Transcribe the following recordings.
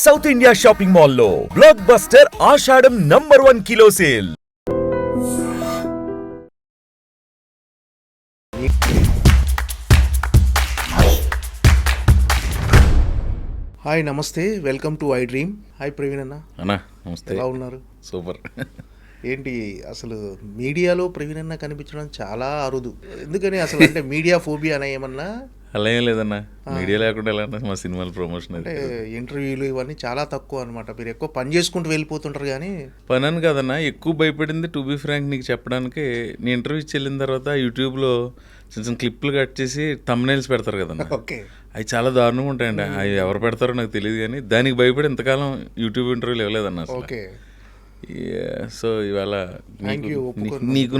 South India shopping మాల్లో blockbuster ఆషాఢం number one kilo sale hi నమస్తే. Welcome to I dream hi Praveen అన్న. అన్నా నమస్తే. ఎలా ఉన్నారు? సూపర్. ఏంటి అసలు మీడియాలో ప్రవీణ్ అన్న కనిపించడం చాలా అరుదు. ఎందుకని అసలు అంటే మీడియా ఫోబియా అనే ఏమన్నా అలా ఏం లేదన్నా. మీడియా లేకుండా ఎలా మా సినిమాల ప్రమోషన్ అంటే ఇంటర్వ్యూలు ఇవన్నీ చాలా తక్కువ అనమాట మీరు ఎక్కువ పని చేసుకుంటూ వెళ్ళిపోతుంటారు కానీ పని అని కాదన్నా ఎక్కువ భయపడింది టు బీ ఫ్రాంక్ నీకు చెప్పడానికి. నీ ఇంటర్వ్యూ ఇచ్చి వెళ్ళిన తర్వాత యూట్యూబ్లో చిన్న చిన్న క్లిప్లు కట్ చేసి తమ్నైల్స్ పెడతారు కదన్నా. ఓకే. అవి చాలా దారుణంగా ఉంటాయండి. అవి ఎవరు పెడతారో నాకు తెలియదు కానీ దానికి భయపడి ఇంతకాలం యూట్యూబ్ ఇంటర్వ్యూలు ఇవ్వలేదన్న ఓకే. సో ఇవాళ నీకు-. నీకు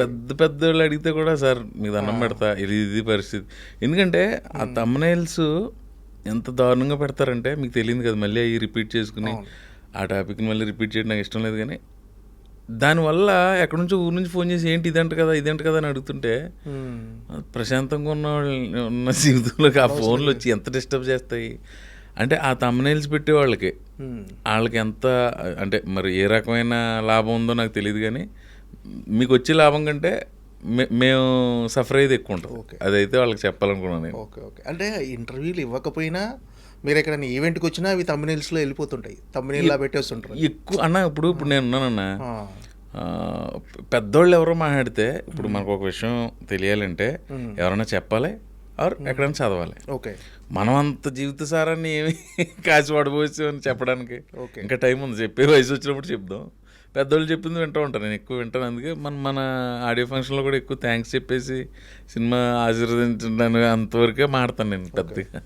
పెద్ద పెద్ద వాళ్ళు అడిగితే కూడా సార్ మీకు దండం పెడతా ఇది ఇది పరిస్థితి ఎందుకంటే ఆ తమ్నైల్స్ ఎంత దారుణంగా పెడతారంటే మీకు తెలియదు కదా మళ్ళీ అవి రిపీట్ చేసుకుని ఆ టాపిక్ని మళ్ళీ రిపీట్ చేయడం నాకు ఇష్టం లేదు కానీ దానివల్ల ఎక్కడి నుంచో ఊరి నుంచి ఫోన్ చేసి ఏంటి ఇదంట కదా ఇదంట కదా అని అడుగుతుంటే మ్మ్. ప్రశాంతంగా ఉన్న వాళ్ళు ఉన్న జీవితంలోకి ఆ ఫోన్లు వచ్చి ఎంత డిస్టర్బ్ చేస్తాయి అంటే ఆ తమ్నైల్స్ పెట్టే వాళ్ళకి. వాళ్ళకి ఎంత అంటే మరి ఏ రకమైన లాభం ఉందో నాకు తెలియదు కానీ మీకు వచ్చే లాభం కంటే మే- మేము సఫర్ అయ్యేది ఎక్కువ ఉంటుంది. ఓకే. అదైతే వాళ్ళకి చెప్పాలనుకున్నాను నేను. Okay okay. అంటే ఇంటర్వ్యూలు ఇవ్వకపోయినా మీరు ఎక్కడైనా ఈవెంట్కి వచ్చినా అవి తమ్మినీల్స్లో వెళ్ళిపోతుంటాయి. తమ్మినీల్లా పెట్టేస్తుంటారు ఎక్కువ అన్న ఇప్పుడు ఇప్పుడు నేను ఉన్నానన్న. పెద్దోళ్ళు ఎవరో మాట్లాడితే ఇప్పుడు మనకు ఒక విషయం తెలియాలంటే ఎవరైనా చెప్పాలి ఆర్ ఎక్కడైనా చదవాలి. ఓకే. మనం అంత జీవిత సారాన్ని ఏమి కాచి పడబోచ్చు అని చెప్పడానికి. ఓకే. ఇంకా టైం ఉంది. చెప్పే వయసు వచ్చినప్పుడు చెప్దాం. పెద్దోళ్ళు చెప్పింది వింటూ ఉంటాను నేను ఎక్కువ వింటాను. అందుకే మన మన ఆడియో ఫంక్షన్లో కూడా ఎక్కువ థ్యాంక్స్ చెప్పేసి సినిమా ఆశీర్వదించడానికి అంతవరకే మాడతాను నేను పెద్దగా.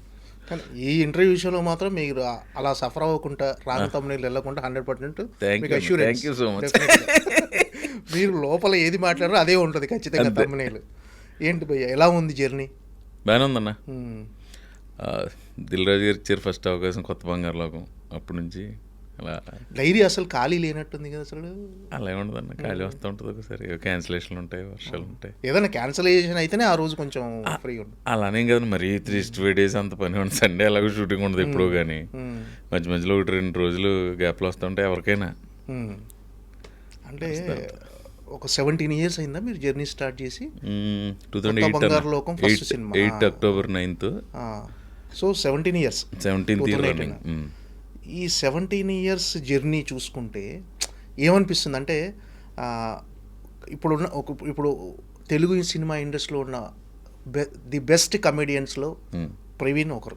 కానీ ఈ ఇంటర్వ్యూ విషయంలో మాత్రం మీరు అలా సఫర్ అవ్వకుండా రాంగ్ తమ్ముళ్ళు వెళ్ళకుండా హండ్రెడ్ పర్సెంట్ మీకు you so much. Definitely. మీరు లోపల ఏది మాట్లాడారో అదే ఉంటుంది ఖచ్చితంగా. తమ్మునేలు ఏంటి భయ్య ఎలా ఉంది జర్నీ బాగానే ఉందన్న. దిల్ రాజు గారు ఇచ్చారు ఫస్ట్ అవకాశం కొత్త బంగారు లోకం అప్పటి నుంచి అలా డైరీ అసలు ఖాళీ లేనట్టుంది కదా అసలు? అలా ఉండదన్న. ఖాళీ వస్తూ ఉంటుంది ఒకసారి. క్యాన్సిలేషన్లు ఉంటాయి వర్షాలు ఉంటాయి. ఏదైనా క్యాన్సలేషన్ అయితేనే ఆ రోజు కొంచెం ఫ్రీ ఉంటుంది అలానే కదా మరి త్రీ ఫైవ్ డేస్ అంత పని ఉంది సండే అలాగే షూటింగ్ ఉండదు ఎప్పుడో కానీ. మధ్య మధ్యలో ఒకటి రెండు రోజులు గ్యాప్లు వస్తుంటాయి ఎవరికైనా. అంటే ఒక సెవెంటీన్ ఇయర్స్ అయిందా మీరు జర్నీ స్టార్ట్ చేసి? Two Kotha Bangaru Lokam eight cinema. Eight October ninth so seventeen years seventeenth 2018. Running ఈ సెవెంటీన్ ఇయర్స్ జర్నీ చూసుకుంటే ఏమనిపిస్తుంది అంటే ఇప్పుడున్న ఒక ఇప్పుడు తెలుగు సినిమా ఇండస్ట్రీలో ఉన్న బె ది బెస్ట్ కమెడియన్స్లో ప్రవీణ్ ఒకరు.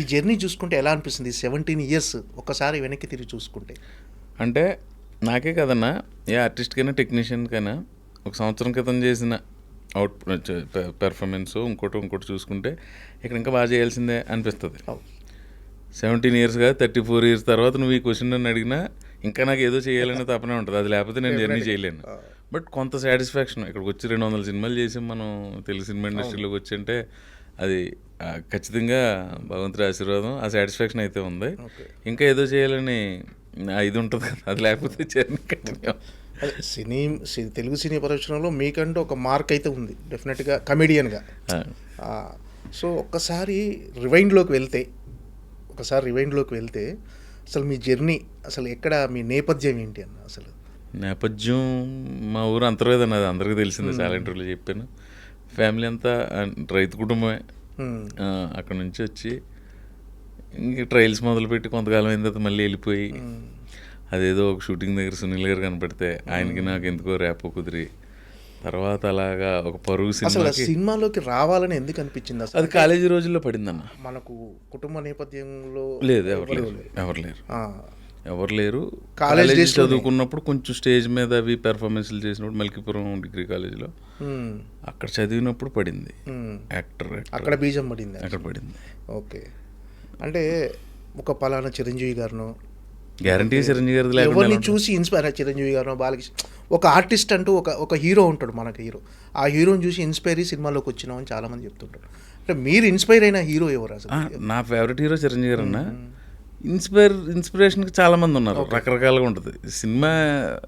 ఈ జర్నీ చూసుకుంటే ఎలా అనిపిస్తుంది? సెవెంటీన్ ఇయర్స్ ఒకసారి వెనక్కి తిరిగి చూసుకుంటే. అంటే నాకే కదన్నా ఏ ఆర్టిస్ట్కైనా టెక్నీషియన్కైనా ఒక సంవత్సరం క్రితం చేసిన అవుట్ పెర్ఫార్మెన్స్ ఇంకోటి ఇంకోటి చూసుకుంటే ఇక్కడ ఇంకా బాగా చేయాల్సిందే అనిపిస్తుంది. సెవెంటీన్ ఇయర్స్ కాదు థర్టీ ఫోర్ ఇయర్స్ తర్వాత నువ్వు ఈ క్వశ్చన్ నన్ను అడిగినా ఇంకా నాకు ఏదో చేయాలనే తపనే ఉంటుంది. అది లేకపోతే నేను జర్నీ చేయలేను. బట్ కొంత సాటిస్ఫాక్షన్ ఇక్కడికి వచ్చి రెండు వందల సినిమాలు చేసి మనం తెలుగు సినిమా ఇండస్ట్రీలోకి వచ్చి అంటే అది ఖచ్చితంగా భగవంతుడి ఆశీర్వాదం ఆ సాటిస్ఫాక్షన్ అయితే ఉంది. ఇంకా ఏదో చేయాలని ఇది ఉంటుంది కదా. అది లేకపోతే జర్నీ కంటిన్యూ. అదే సినీ తెలుగు సినీ పరిశ్రమలో మీకంటూ ఒక మార్క్ అయితే ఉంది. డెఫినెట్గా కమెడియన్గా సో ఒక్కసారి రివైండ్లోకి వెళ్తే ఒకసారి రివైండ్లోకి వెళ్తే అసలు మీ జర్నీ అసలు ఎక్కడ మీ నేపథ్యం ఏంటి అన్న అసలు? నేపథ్యం మా ఊరు అంతర్వేది అన్నది అందరికీ తెలిసిందే చాలా ఇంటర్వ్యూలో చెప్పాను. ఫ్యామిలీ అంతా రైతు కుటుంబమే. ఆ, అక్కడ నుంచి వచ్చి ఇంక ట్రయల్స్ మొదలుపెట్టి కొంతకాలం అయిన తర్వాత మళ్ళీ వెళ్ళిపోయి అదేదో ఒక షూటింగ్ దగ్గర సునీల్ గారు కనపడితే ఆయనకి నాకు ఎందుకో ర్యాపో కుదిరి. తర్వాత అలాగా ఒక పరుగు అసలు సినిమాకి సినిమాలోకి రావాలని ఎందుకు అనిపించింది అసలు? అది కాలేజీ రోజుల్లో పడిందన్న. మనకు కుటుంబ నేపథ్యంలో లేదు ఎవరు లేరు ఎవరు లేరు. ఎవరు లేరు. కాలేజ్. చదువుకున్నప్పుడు కొంచెం స్టేజ్ మీద అవి పెర్ఫార్మెన్స్లు చేసినప్పుడు మల్కీపురం డిగ్రీ కాలేజీలో. అక్కడ చదివినప్పుడు పడింది. యాక్టర్ అక్కడ బీజం పడింది అక్కడ పడింది. ఓకే. అంటే ఒక పలానా చిరంజీవి గారును గ్యారంటీ చిరంజీవి లేకుండా ఎవరిని? చూసి ఇన్స్పైర్ చిరంజీవి గారు బాలకృష్ణ ఒక ఆర్టిస్ట్ అంటూ ఒక ఒక హీరో ఉంటాడు మనకు హీరో. ఆ హీరోని చూసి ఇన్స్పైర్ అయ్యి సినిమాలోకి వచ్చినామని చాలా మంది చెప్తుంటారు. అంటే మీరు ఇన్స్పైర్ అయిన హీరో ఎవరు అసలు? నా ఫేవరెట్ హీరో చిరంజీవి గారు అన్న. ఇన్స్పైర్ ఇన్స్పిరేషన్కి చాలా మంది ఉన్నారు రకరకాలుగా ఉంటుంది. సినిమా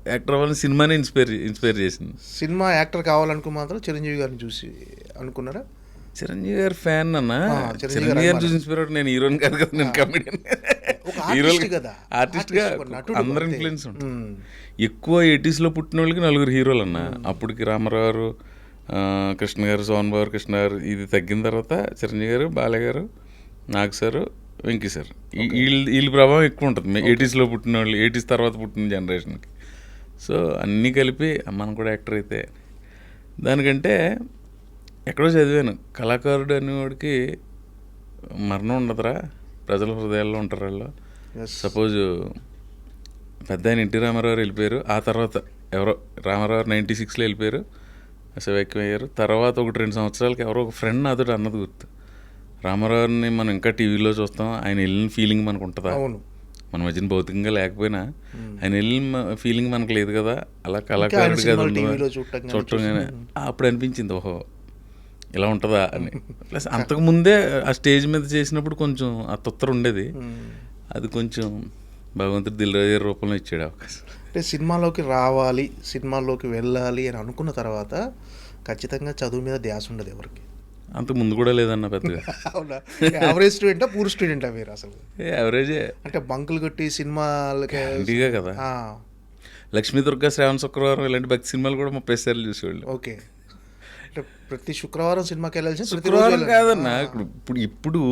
యాక్టర్ అవ్వాలని సినిమానే ఇన్స్పైర్ ఇన్స్పైర్ చేసింది. సినిమా యాక్టర్ కావాలనుకుని మాత్రం చిరంజీవి గారిని చూసి అనుకున్నారా? చిరంజీవి గారి ఫ్యాన్ అన్న? చిరంజీవి గారి చూసి ఇన్స్పైర్ నేను హీరోని కాదు కదా నేను కమెడియన్ కదా. ఆర్టిస్ట్గా అందరు. ఇన్ఫ్లుయెన్స్ ఉంటుంది. ఎక్కువ ఎయిటీస్లో పుట్టిన వాళ్ళకి నలుగురు హీరోలు అన్న. అప్పటికి రామారావు గారు కృష్ణ గారు సోహన్ బాబు కృష్ణ గారు ఇది తగ్గిన తర్వాత చిరంజీవి గారు బాలయ్య గారు నాగ్ సార్ వెంకీ సార్. వీళ్ళ వీళ్ళ ప్రభావం ఎక్కువ ఉంటుంది. ఎయిటీస్లో పుట్టిన వాళ్ళు ఎయిటీస్ తర్వాత పుట్టిన జనరేషన్కి సో అన్నీ కలిపి మనం కూడా యాక్టర్ అయితే దానికంటే ఎక్కడో చదివాను. కళాకారుడు అనేవాడికి మరణం ఉండదురా. ప్రజల హృదయాల్లో ఉంటారు వాళ్ళు. సపోజ్ పెద్ద ఆయన ఎన్టీ రామారావు వెళ్ళిపోయారు. ఆ తర్వాత ఎవరో రామారావు నైంటీ సిక్స్లో వెళ్ళిపోయారు. అసవ్యక్యం అయ్యారు తర్వాత ఒకటి రెండు సంవత్సరాలకి ఎవరో ఒక ఫ్రెండ్ అతడు అన్నది గుర్తు. రామారావుని మనం ఇంకా టీవీలో చూస్తాం. ఆయన వెళ్ళిన ఫీలింగ్ మనకు ఉంటుందా? అవును. మన మధ్యన భౌతికంగా లేకపోయినా ఆయన వెళ్ళిన ఫీలింగ్ మనకు లేదు కదా. అలా కళాకారుడు కదా చూడటం అప్పుడు అనిపించింది. ఓహో ఇలా ఉంటుందా అని. ప్లస్ అంతకుముందే ఆ స్టేజ్ మీద చేసినప్పుడు కొంచెం ఆ తొత్తర ఉండేది. మ్మ్. అది కొంచెం భగవంతుడు దిల్రాజు రూపంలో ఇచ్చాడు అవకాశం. అంటే సినిమాలోకి రావాలి సినిమాల్లోకి వెళ్ళాలి అని అనుకున్న తర్వాత ఖచ్చితంగా చదువు మీద ధ్యాస ఉండదు ఎవరికి. అంత ముందు కూడా లేదన్న పెద్దగా. అవునా? యావరేజ్ స్టూడెంటా పూర్ స్టూడెంటా మీరు అసలు? యావరేజే అంటే బంకులు కొట్టి సినిమాలకి ఇండిగా కదా. ఆ, లక్ష్మీ దుర్గా శ్రావణ శుక్రవారం ఇలాంటి భక్తి సినిమాలు కూడా ముప్పై సార్లు చూసేవాళ్ళు. ఓకే. అంటే ప్రతి శుక్రవారం సినిమాకి వెళ్ళాల్సిన శుక్రవారం కాదన్న ఇప్పుడు ఇప్పుడు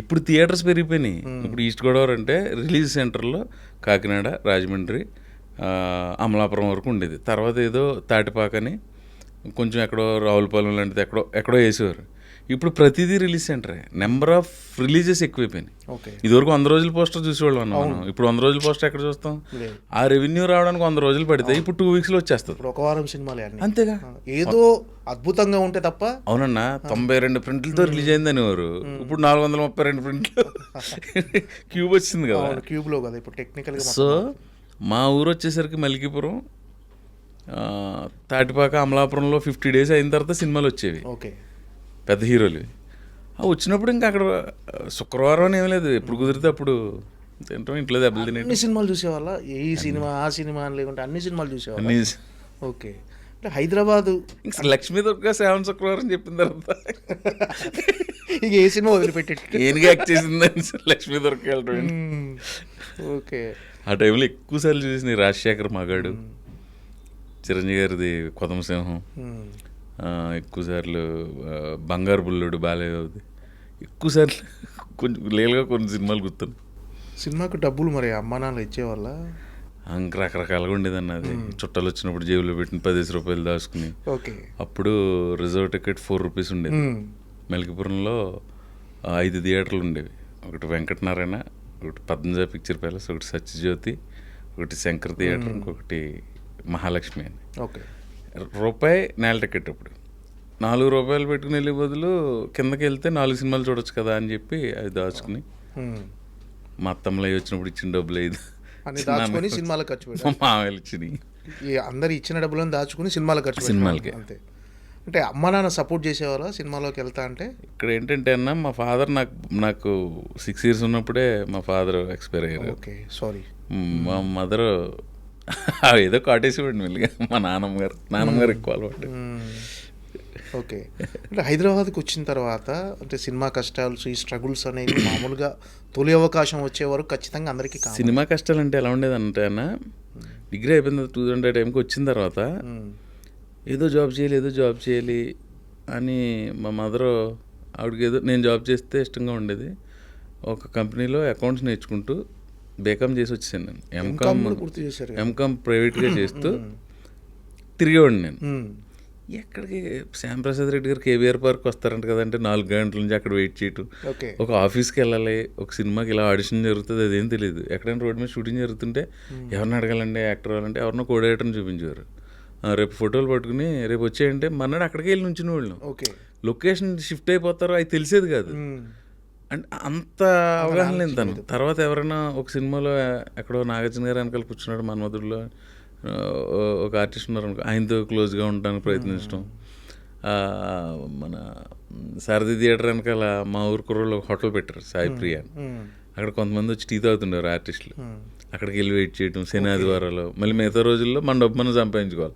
ఇప్పుడు థియేటర్స్ పెరిగిపోయినాయి. ఇప్పుడు ఈస్ట్ గోదావరి అంటే రిలీజ్ సెంటర్లో కాకినాడ రాజమండ్రి అమలాపురం వరకు ఉండేది. తర్వాత ఏదో తాటిపాకని కొంచెం ఎక్కడో రావులపాలెం లాంటిది ఎక్కడో ఎక్కడో వేసేవారు. ఇప్పుడు ప్రతిదీ రిలీజ్ సెంటరే నెంబర్ ఆఫ్ రిలీజెస్ ఎక్కువైపోయినాయి. ఇదివరకు వంద రోజుల పోస్టర్ చూసేవాళ్ళం మనం. ఇప్పుడు వంద రోజుల పోస్టర్ ఎక్కడ చూస్తాం. ఆ రెవెన్యూ రావడానికి వంద రోజులు పడితే ఇప్పుడు టూ వీక్స్లో వచ్చేస్తుంది. ఇప్పుడు ఒక వారం సినిమాలే అంతేగా? ఏదో అద్భుతంగా ఉంటే తప్ప అవునన్నా తొంభై రెండు ప్రింట్లతో రిలీజ్ అయింది అనేవారు. ఇప్పుడు నాలుగు వందల ముప్పై రెండు ప్రింట్లు. క్యూబ్ వచ్చింది కదా. అవును క్యూబ్లో కదా ఇప్పుడు టెక్నికల్గా సో మా ఊరు వచ్చేసరికి మలికిపురం తాటిపాక అమలాపురంలో ఫిఫ్టీ డేస్ అయిన తర్వాత సినిమాలు వచ్చేవి. ఓకే. పెద్ద హీరోలు వచ్చినప్పుడు ఇంకా అక్కడ శుక్రవారం అని ఏం లేదు. ఎప్పుడు కుదిరితే అప్పుడు తింటాం. ఇంట్లో దెబ్బలు తినేటి అన్ని సినిమాలు చూసేవాళ్ళ? ఏ సినిమా ఆ సినిమా అని లేకుంటే అన్ని సినిమాలు చూసేవాళ్ళ? అన్నీ ఓకే. అంటే హైదరాబాదు ఇంకా లక్ష్మీ దుర్గా శ్రావణ శుక్రవారం చెప్పిన తర్వాత ఇక ఏ సినిమా వదిలిపెట్టి ఏనుగా యాక్ట్ చేసిందని లక్ష్మీ దుర్గా వెళ్ళడం? ఓకే. ఆ టైంలో ఎక్కువ సార్లు చూసిన రాజశేఖర్ మగాడు చిరంజీవి గారిది కొదమ సింహం మ్మ్. ఆ, ఎక్కువ సార్లు ఆ, బంగారు బుల్లుడు బాలయ్యది ఎక్కువ సార్లు కొంచెం లీలగా కొన్ని సినిమాలు గుర్తున్నాయి సినిమాకు డబ్బులు మరి అమ్మా నాన్న ఇచ్చేవాళ్ళ? ఇంకా రకరకాలుగా ఉండేదన్న అది. చుట్టాలు వచ్చినప్పుడు జేబులో పెట్టిన పదిహేను రూపాయలు దాచుకుని. ఓకే. అప్పుడు రిజర్వ్ టికెట్ ఫోర్ రూపీస్ ఉండేది. మెలికిపురంలో ఐదు థియేటర్లు ఉండేవి. ఒకటి వెంకటనారాయణ ఒకటి పద్మజ పిక్చర్ ప్యాలెస్ ఒకటి సత్యజ్యోతి ఒకటి శంకర్ థియేటర్ ఇంకొకటి మహాలక్ష్మి అని. ఓకే. రూపాయి నేల టికెట్ ఇప్పుడు. నాలుగు రూపాయలు పెట్టుకుని వెళ్ళే బదులు కిందకి వెళ్తే నాలుగు సినిమాలు చూడొచ్చు కదా అని చెప్పి అవి దాచుకుని. మా అత్తమ్మలు వచ్చినప్పుడు ఇచ్చిన డబ్బులు అన్ని దాచుకొని సినిమాలకు ఖర్చు మామయ్యలు ఇచ్చినాయి అందరు ఇచ్చిన డబ్బులను దాచుకుని సినిమాలకు ఖర్చు. సినిమాలకే. అంతే. అంటే అమ్మ నాన్న సపోర్ట్ చేసేవాళ్ళ సినిమాలోకి వెళ్తా అంటే? ఇక్కడ ఏంటంటే అన్న మా ఫాదర్ నాకు నాకు సిక్స్ ఇయర్స్ ఉన్నప్పుడే మా ఫాదర్ ఎక్స్పైర్ అయ్యారు. Okay sorry. మా మదర్ ఏదో కాటేసేవాడు మెల్లిగా. మా నాన్నమ్మ గారు నాన్నమ్మ గారు ఎక్కువ అలవాటు. ఓకే. అంటే హైదరాబాద్కి వచ్చిన తర్వాత అంటే సినిమా కష్టాలు ఈ స్ట్రగుల్స్ అనేవి మామూలుగా తొలి అవకాశం వచ్చే వరకు ఖచ్చితంగా అందరికీ సినిమా కష్టాలు అంటే ఎలా ఉండేది అంటే అన్న డిగ్రీ అయిపోయిన టూ థౌసండ్ టైంకి వచ్చిన తర్వాత ఏదో జాబ్ చేయాలి ఏదో జాబ్ చేయాలి అని మా మదర్ ఆవిడకి ఏదో నేను జాబ్ చేస్తే ఇష్టంగా ఉండేది. ఒక కంపెనీలో అకౌంట్స్ నేర్చుకుంటూ బేకామ్ చేసి వచ్చేసాను నేను. ఎంకామ్ పూర్తి చేశారు. ఎంకామ్ ప్రైవేట్గా చేస్తూ తిరిగేవాడిని నేను. మ్మ్. ఎక్కడికి? శ్యాంప్రసాద్ రెడ్డి గారు కేబీఆర్ పార్క్ వస్తారంట కదంటే నాలుగు గంటల నుంచి అక్కడ వెయిట్ చేయటం. ఒక ఆఫీస్కి వెళ్ళాలి ఒక సినిమాకి ఇలా ఆడిషన్ జరుగుతుంది అదేం తెలియదు ఎక్కడైనా రోడ్ మీద షూటింగ్ జరుగుతుంటే ఎవరిని అడగాలండి యాక్టర్ వాళ్ళంటే ఎవరినో కోడేటర్ని చూపించేవారు. రేపు ఫోటోలు పట్టుకుని రేపు వచ్చేయంటే మన్నాడు అక్కడికి వెళ్ళి నుంచిన వాళ్ళం ఓకే. లొకేషన్ షిఫ్ట్ అయిపోతారో అది తెలిసేది కాదు. అంటే అంత అవగాహన లేదు తను. తర్వాత ఎవరైనా ఒక సినిమాలో ఎక్కడో నాగార్జున గారు వెనకాల కూర్చున్నాడు మన్మధుడిలో ఒక ఆర్టిస్ట్ ఉన్నారు అనుకో ఆయనతో క్లోజ్గా ఉండడానికి ప్రయత్నించడం. మన సారథి థియేటర్ వెనకాల మా ఊరు కుర్రోళ్ళు ఒక హోటల్ పెట్టారు సాయి ప్రియ. అక్కడ కొంతమంది వచ్చి టీ తాగుతుండేవారు ఆర్టిస్టులు. అక్కడికి వెళ్ళి వెయిట్ చేయడం శని ఆదివారాలు మళ్ళీ మిగతా రోజుల్లో మన డబ్బు మనం సంపాదించుకోవాలి.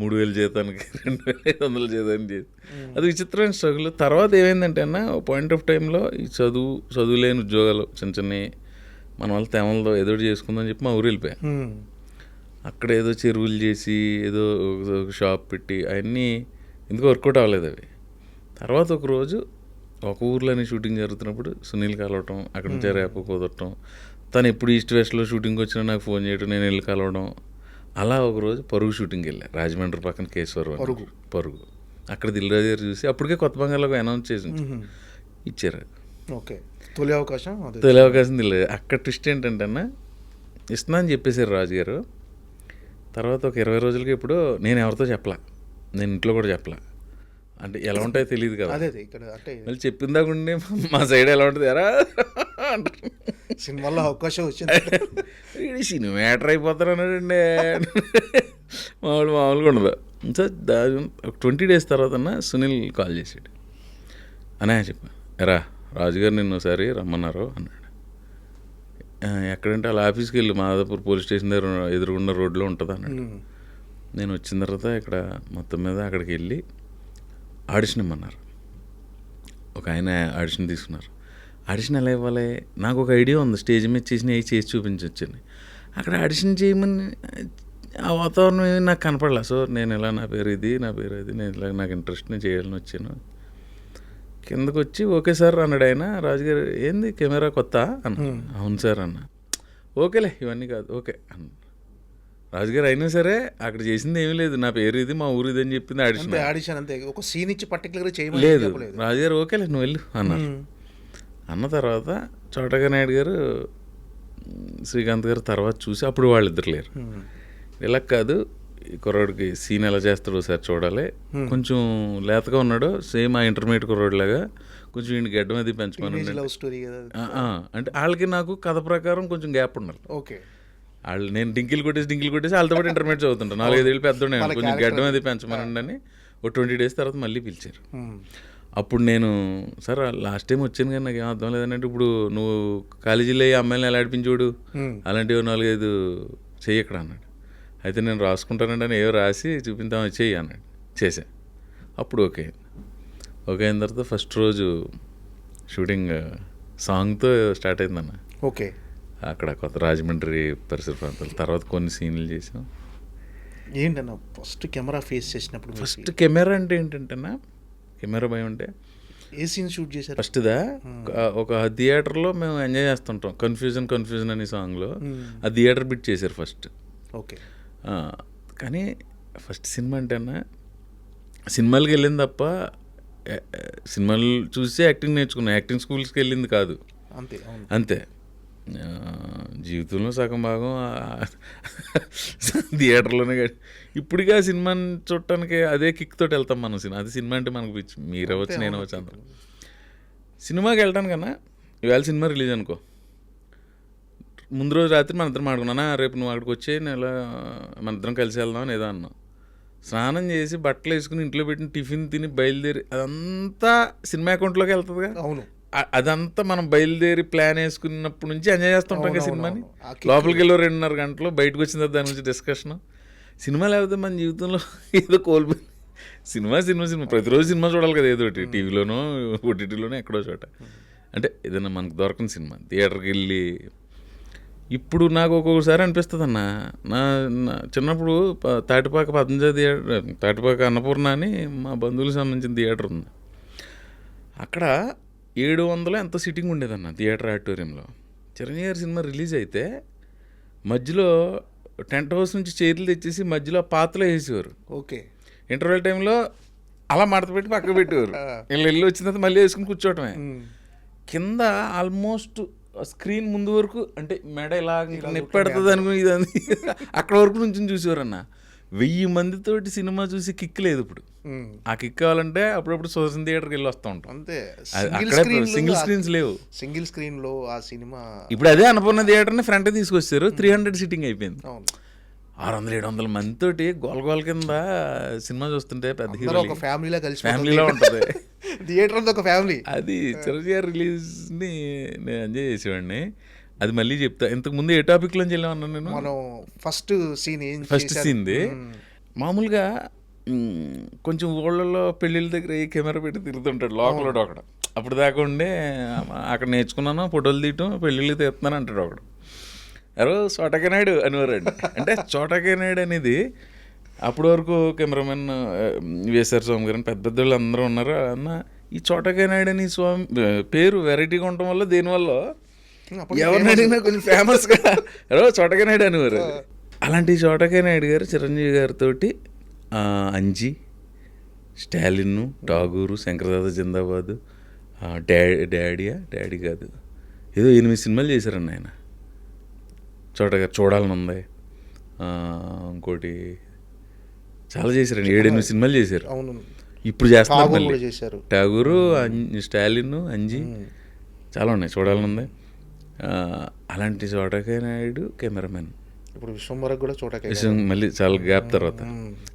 మూడు వేలు జీతానికి రెండు వేల ఐదు వందల జీతానికి చేసి. అది విచిత్రమైన స్ట్రగుల్ తర్వాత ఏమైందంటే అన్న పాయింట్ ఆఫ్ టైంలో ఈ చదువు చదువు లేని ఉద్యోగాలు చిన్న చిన్నవి మన వాళ్ళ తెమలతో ఏదో చేసుకుందాం చెప్పి మా ఊరు వెళ్ళిపోయా. అక్కడ ఏదో చెరువులు చేసి ఏదో ఒక షాప్ పెట్టి అవన్నీ ఎందుకు వర్కౌట్ అవ్వలేదు అవి. తర్వాత ఒక రోజు ఒక ఊర్లోనే షూటింగ్ జరుగుతున్నప్పుడు సునీల్ కలవటం అక్కడ నుంచి రేపు కుదరటం. తను ఎప్పుడు ఈస్ట్ వెస్ట్లో షూటింగ్ వచ్చినా నాకు ఫోన్ చేయడం నేను వెళ్ళి కలవడం. అలా ఒక రోజు పరుగు షూటింగ్కి వెళ్ళా. రాజమండ్రి పక్కన కేశవరం. పరుగు. పరుగు. అక్కడ దిల్రాజు గారు చూసి అప్పటికే కొత్త బంగాళలో అనౌన్స్ చేసి. ఇచ్చారు. ఓకే. తొలి అవకాశం తొలి అవకాశం తెలియదు అక్కడ ట్విస్ట్ ఏంటంటే అన్న ఇస్తున్నా అని చెప్పేశారు రాజుగారు తర్వాత ఒక ఇరవై రోజులకి ఇప్పుడు నేను ఎవరితో చెప్పలా. నేను ఇంట్లో కూడా చెప్పలా. అంటే ఎలా ఉంటాయో తెలియదు కదా. అదే ఇక్కడ అంటే మళ్ళీ చెప్పిన దాకా ఉండి మా సైడ్ ఎలా ఉంటుంది ఎరా? అంటారు. సినిమాలో అవకాశం వచ్చింది. సినిమా యాటర్ అయిపోతారు అన్నాడండి. మామూలు మామూలుగా ఉండదు. సో దాని ఒక ట్వంటీ డేస్ తర్వాత అన్న సునీల్ కాల్ చేసాడు అనే చెప్పా ఎరా రాజుగారు నిన్ను ఒకసారి రమ్మన్నారు అన్నాడు. "ఆ, ఎక్కడంటే అలా ఆఫీస్కి వెళ్ళి మాదాపూర్ పోలీస్ స్టేషన్ దగ్గర ఎదురుగున్న రోడ్లో ఉంటుంది అన్నాడు. నేను వచ్చిన తర్వాత ఇక్కడ మొత్తం మీద అక్కడికి వెళ్ళి ఆడిషన్ ఇమ్మన్నారు ఒక ఆయన ఆడిషన్ తీసుకున్నారు. ఆడిషన్ ఎలా ఇవ్వాలి? నాకు ఒక ఐడియా ఉంది. స్టేజ్ మీద చేసిన అవి చేసి చూపించవచ్చని అక్కడ ఆడిషన్ చేయమని ఆ వాతావరణం ఏమి నాకు కనపడలే. సో నేను ఇలా నా పేరు ఇది నా పేరు ఇది నేను ఇలా నాకు ఇంట్రెస్ట్ నేను చేయాలని వచ్చాను. కిందకు వచ్చి ఓకే సార్ అన్నాడు ఆయన. రాజుగారు ఏంది? కెమెరా కొత్త? అన్న. అవును సార్ అన్న. ఓకేలే ఇవన్నీ కాదు. ఓకే అన్న. రాజుగారు అయినా సరే అక్కడ చేసింది ఏమీ లేదు. నా పేరు ఇది మా ఊరు ఇది అని చెప్పింది ఆడిషన్. ఆడిషన్ అంతే. ఒక సీన్ ఇచ్చి పర్టికులర్ చేయమని లేదు. రాజుగారు ఓకేలే నువ్వు వెళ్ళు అన్నారు. అన్న తర్వాత చోటగా నాయుడు గారు శ్రీకాంత్ గారు తర్వాత చూసి అప్పుడు వాళ్ళిద్దరు లేరు. ఇలా కాదు ఈ కుర్రాడికి సీన్ ఎలా చేస్తాడో ఒకసారి చూడాలి. కొంచెం లేతగా ఉన్నాడు సేమ్ ఆ ఇంటర్మీడియట్ కుర్రాడు లాగా కొంచెం ఇంటి గడ్డం అది పెంచమని. అంటే వాళ్ళకి నాకు కథ ప్రకారం కొంచెం గ్యాప్ ఉండాలి. ఓకే. వాళ్ళు నేను డింకిల్ కొట్టేసి డింకిల్ కొట్టేసి వాళ్ళతో పాటు ఇంటర్మీడియట్ చదువుతుంటాను నాలుగైదు పెద్దోడే వాళ్ళ కొంచెం గడ్డం అది పెంచమనండి అని ఒక ట్వంటీ డేస్ తర్వాత మళ్ళీ పిలిచారు. ఉమ్. అప్పుడు నేను సార్ లాస్ట్ టైం వచ్చాను కానీ నాకు ఏం అర్థం లేదంటే ఇప్పుడు నువ్వు కాలేజీలో ఈ అమ్మాయిని ఎలా ఆడిపించోడు ఉమ్. అలాంటివి నాలుగైదు చెయ్యి ఇక్కడ అన్నాడు. అయితే నేను రాసుకుంటానండి అని ఏవో రాసి చూపిద్దాం చెయ్యి అన్నాడు. చేశా. అప్పుడు ఓకే ఓకే అయిన తర్వాత ఫస్ట్ రోజు షూటింగ్ సాంగ్తో స్టార్ట్ అయిందన్న ఓకే. అక్కడ కొత్త రాజమండ్రి పరిసర ప్రాంతాలు. తర్వాత కొన్ని సీన్లు చేసాం ఏంటన్నా ఫస్ట్ కెమెరా ఫేస్ చేసినప్పుడు ఫస్ట్ కెమెరా అంటే ఏంటంటేనా కెమెరా భయం అంటే ఏ సీన్ షూట్ చేశారు? ఫస్ట్దా? ఒక థియేటర్లో మేము ఎంజాయ్ చేస్తుంటాం. కన్ఫ్యూజన్ కన్ఫ్యూజన్ అనే సాంగ్లో. ఆ థియేటర్ బిట్ చేశారు ఫస్ట్. ఓకే. కానీ ఫస్ట్ సినిమా అంటేనా సినిమాలకి వెళ్ళింది తప్ప సినిమాలు చూసి యాక్టింగ్ నేర్చుకున్నాం. యాక్టింగ్ స్కూల్స్కి వెళ్ళింది కాదు. అంతే అంతే. జీవితంలో సగం భాగం ఆ థియేటర్లోనే గడి. ఇప్పుడుగా సినిమాని చూడటానికి అదే కిక్ తోటి వెళ్తాం మనం సినిమా. అది సినిమా అంటే మనకు పిచ్చి. మీరు అవ్వచ్చు నేను అవ్వచ్చు అందరం. సినిమాకి వెళ్ళటానికన్నా ఇవాళ సినిమా రిలీజ్ అనుకో. ముందు రోజు రాత్రి మన ఇద్దరం ఆడుకున్నానా రేపు నువ్వు అక్కడికి వచ్చి నేను మన ఇద్దరం కలిసి వెళ్దాం అని ఏదో అన్నాం. స్నానం చేసి బట్టలు వేసుకుని ఇంట్లో పెట్టిన టిఫిన్ తిని బయలుదేరి అదంతా సినిమా అకౌంట్లోకి వెళ్తుందిగా. అవును. అదంతా మనం బయలుదేరి ప్లాన్ వేసుకున్నప్పటి నుంచి ఎంజాయ్ చేస్తుంటాం కదా సినిమాని? లోపలికి వెళ్ళి రెండున్నర గంటలు బయటకు వచ్చిన తర్వాత దాని గురించి డిస్కషన్. సినిమా లేకపోతే మన జీవితంలో ఏదో కోల్పోయి సినిమా సినిమా సినిమా. ప్రతిరోజు సినిమా చూడాలి కదా ఏదో ఒకటి. టీవీలోనో ఓటీటీలోనో ఎక్కడో చోట. అంటే ఏదైనా మనకు దొరకని సినిమా. థియేటర్కి వెళ్ళి ఇప్పుడు నాకు ఒక్కొక్కసారి అనిపిస్తుంది అన్న. నా చిన్నప్పుడు తాటిపాక పద్మజ థియేటర్ తాటిపాక అన్నపూర్ణ అని మా బంధువులకు సంబంధించిన థియేటర్ ఉంది. అక్కడ ఏడు వందలు ఎంత సిట్టింగ్ ఉండేదన్న థియేటర్ ఆడిటోరియంలో. చిరంజీవి గారి సినిమా రిలీజ్ అయితే మధ్యలో టెంట్ హౌస్ నుంచి చైర్లు తెచ్చేసి మధ్యలో పాతలో వేసేవారు. ఓకే. ఇంటర్వెల్ టైంలో అలా మడత పెట్టి పక్కకు పెట్టేవారు. వీళ్ళు వెళ్ళి వచ్చిన తర్వాత మళ్ళీ వేసుకుని కూర్చోవటమే. కింద ఆల్మోస్ట్ స్క్రీన్ ముందు వరకు అంటే మెడ ఇలా నొప్పి పెడుతుంది అనుకుని ఇదని అక్కడ వరకు నుంచి చూసేవారన్న. వెయ్యి మందితోటి సినిమా చూసి కిక్ లేదు ఇప్పుడు. ఆ కిక్ కావాలంటే అప్పుడప్పుడు సోషన్ థియేటర్కి వెళ్ళి వస్తూ ఉంటాం. అంతే. సింగిల్ స్క్రీన్స్ లేవు. సింగిల్ స్క్రీన్లో ఆ సినిమా ఇప్పుడు అదే అన్నపూర్ణ థియేటర్ని ఫ్రంట్ తీసుకొచ్చారు. త్రీ హండ్రెడ్ సీటింగ్ అయిపోయింది. ఆరు వందల ఏడు వందల మందితోటి గోల గోల కింద సినిమా చూస్తుంటే పెద్ద అందరూ ఒక హీరో ఫ్యామిలీలో కలిసి ఫ్యామిలీలో ఉంటుంది. థియేటర్ ఒక ఫ్యామిలీ అది చిరంజీవి రిలీజ్ని నేను ఎంజాయ్ చేసేవాడిని. అది మళ్ళీ చెప్తా. ఇంతకు ముందు ఏ టాపిక్లోంచి వెళ్ళామన్నా నేను? మనం ఫస్ట్ సీన్ ఏం ఫస్ట్? సీన్ది? మ్మ్. మామూలుగా కొంచెం ఊళ్ళల్లో పెళ్ళిళ్ళ దగ్గర ఏ కెమెరా పెట్టి తిరుగుతుంటాడు లోకల్ ఒకడు. అప్పుడు దాకా ఉండే అక్కడ నేర్చుకున్నాను ఫోటోలు తీయటం పెళ్ళిళ్ళు తీస్తున్నాను అంటాడు ఒకడు. ఎవరో చోటకనాయుడు అనేవారండి. అంటే చోటకనాయుడు అనేది అప్పటి వరకు కెమెరామెన్ వేసారు స్వామి గారు పెద్ద పెద్ద వాళ్ళు అందరూ ఉన్నారు. అన్న ఈ చోటకనాయుడు అని స్వామి పేరు వెరైటీగా ఉండటం వల్ల దీనివల్ల ఎవరిని అడిగినా కొంచెం ఫేమస్గా ఎవరో చోటకనాయుడు అనేవారు అలాంటి చోటకనాయుడు గారు చిరంజీవి గారితో అంజి స్టాలిన్ టాగూరు శంకరదాద జిందాబాద్ డాడీ డాడీయా డాడీ కాదు. ఏదో ఎనిమిది సినిమాలు చేశారన్న ఆయన. చోటగారు చూడాలని ఉంది ఇంకోటి చాలా చేశారండి. ఏడెనిమిది సినిమాలు చేశారు. అవును. ఇప్పుడు చేస్తున్నారు ఠాగూర్ మళ్ళీ. చేశారు. టాగూరు స్టాలిన్ అంజి చాలా ఉన్నాయి. చూడాలని ఉంది అలాంటి చోటకే నాయుడు కెమెరామెన్. ఇప్పుడు విశ్వంబర కూడా చోటకే విషయం మళ్ళీ చాలా గ్యాప్ తర్వాత.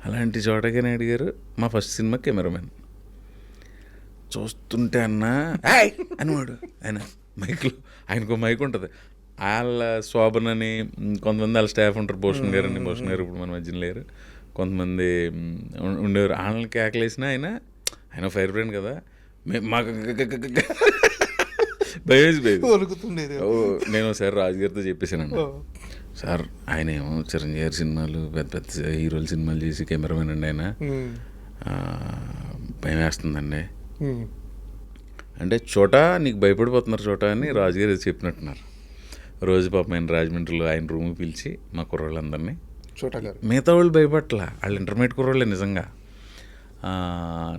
అలాంటి చోటకే నాయుడు గారు మా ఫస్ట్ సినిమా కెమెరామెన్. చూస్తుంటే అన్న అనేవాడు. ఆయన మైక్లో ఆయనకు మైక్ ఉంటుంది. వాళ్ళ శోభన్ అని కొంతమంది వాళ్ళ స్టాఫ్ ఉంటారు. భూషణ్ గారు అని భూషణ్ గారు ఇప్పుడు మన మధ్యన లేరు. కొంతమంది ఉండేవారు వాళ్ళని కేకలేసినా ఆయన ఆయన ఫైర్ బ్రాండ్ కదా. మే- మాకు నేను ఒకసారి రాజుగారితో చెప్పేశానండి. సార్ ఆయన ఏమో చిరంజీవి సినిమాలు పెద్ద పెద్ద హీరోల సినిమాలు చేసి కెమెరామెన్ అండి ఆయన. భయం వేస్తుందండి. అంటే చోట నీకు భయపడిపోతున్నారు చోట అని రాజుగారు చెప్పినట్టున్నారు. రోజు పాపం ఆయన రాజమండ్రిలో ఆయన రూమ్కి పిలిచి మా కుర్రోళ్ళందరినీ. మిగతా వాళ్ళు భయపట్ల వాళ్ళు ఇంటర్మీడియట్ కుర్రోళ్ళే నిజంగా.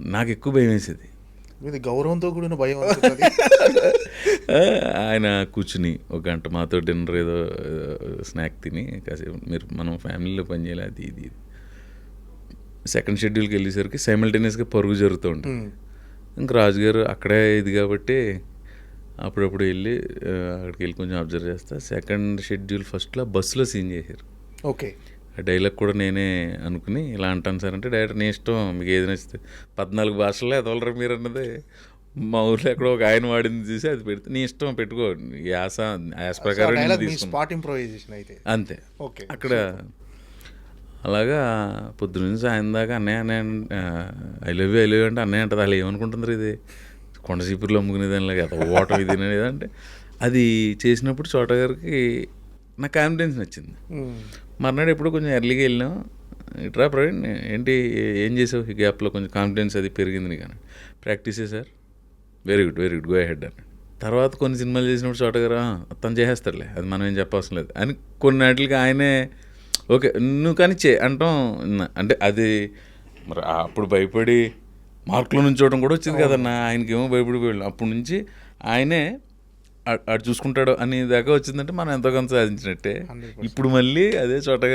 నాకు ఎక్కువ భయం వేసేది. ఇది గౌరవంతో కూడిన భయం ఆయన కూర్చుని ఒక గంట మాతో డిన్నర్ ఏదో స్నాక్ తిని కాసేపు మీరు మనం ఫ్యామిలీలో పనిచేయాలి అది ఇది ఇది. సెకండ్ షెడ్యూల్కి వెళ్ళేసరికి సైమల్టేనియస్గా పరుగు జరుగుతూ ఉంటుంది. ఇంక రాజుగారు అక్కడే ఇది కాబట్టి అప్పుడప్పుడు వెళ్ళి అక్కడికి వెళ్ళి కొంచెం అబ్జర్వ్ చేస్తా. సెకండ్ షెడ్యూల్ ఫస్ట్లో బస్సులో సీన్ చేశారు. ఓకే. ఆ డైలాగ్ కూడా నేనే అనుకుని ఇలా అంటాను సార్ అంటే డైరెక్ట్ నీ ఇష్టం. మీకు ఏది నచ్చితే పద్నాలుగు భాషల్లో ఎదవలరా మీరు అన్నది. మా ఊర్లో ఎక్కడో ఒక ఆయన వాడింది చూసి అది పెడితే నీ ఇష్టం పెట్టుకో. యాస యాస ప్రకారం. స్పాట్ ఇంప్రూవైజేషన్ అయితే. అంతే. ఓకే అక్కడ అలాగా పొద్దున్న సాయం దాకా అన్నయ్య అన్నయ్య I love you I love you అంటే అన్నయ్య అంటది వాళ్ళు ఏమనుకుంటున్నారు ఇది? కొండ చీపుర్లో అమ్ముకునే దానిలాగా ఎంత ఓటం ఇది అంటే అది చేసినప్పుడు చోట గారికి నా కాన్ఫిడెన్స్ నచ్చింది. మ్మ్. మర్నాడు ఎప్పుడు కొంచెం ఎర్లీగా వెళ్ళినా. ఇట్రా ప్రవీణ్ ఏంటి ఏం చేసావు? ఈ గ్యాప్లో కొంచెం కాన్ఫిడెన్స్ అది పెరిగింది నీకు అని ప్రాక్టీసే sir? Very good very good go head అని తర్వాత కొన్ని సినిమాలు చేసినప్పుడు చోట గారు తను చేసేస్తాడులే అది మనం ఏం చెప్పవసరం లేదు. అని కొన్ని వాటికి ఆయనే ఓకే నువ్వు కానీ చే అంటాం. అంటే అది మరి అప్పుడు భయపడి మార్కులు నుంచోవడం కూడా వచ్చింది కదన్నా. ఆయనకేమో భయపడిపోయాడు. అప్పటి నుంచి ఆయనే ఆడు చూసుకుంటాడు అని దాకా వచ్చిందంటే మనం ఎంతో కొంత సాధించినట్టే 100%. ఇప్పుడు మళ్ళీ అదే చోటగా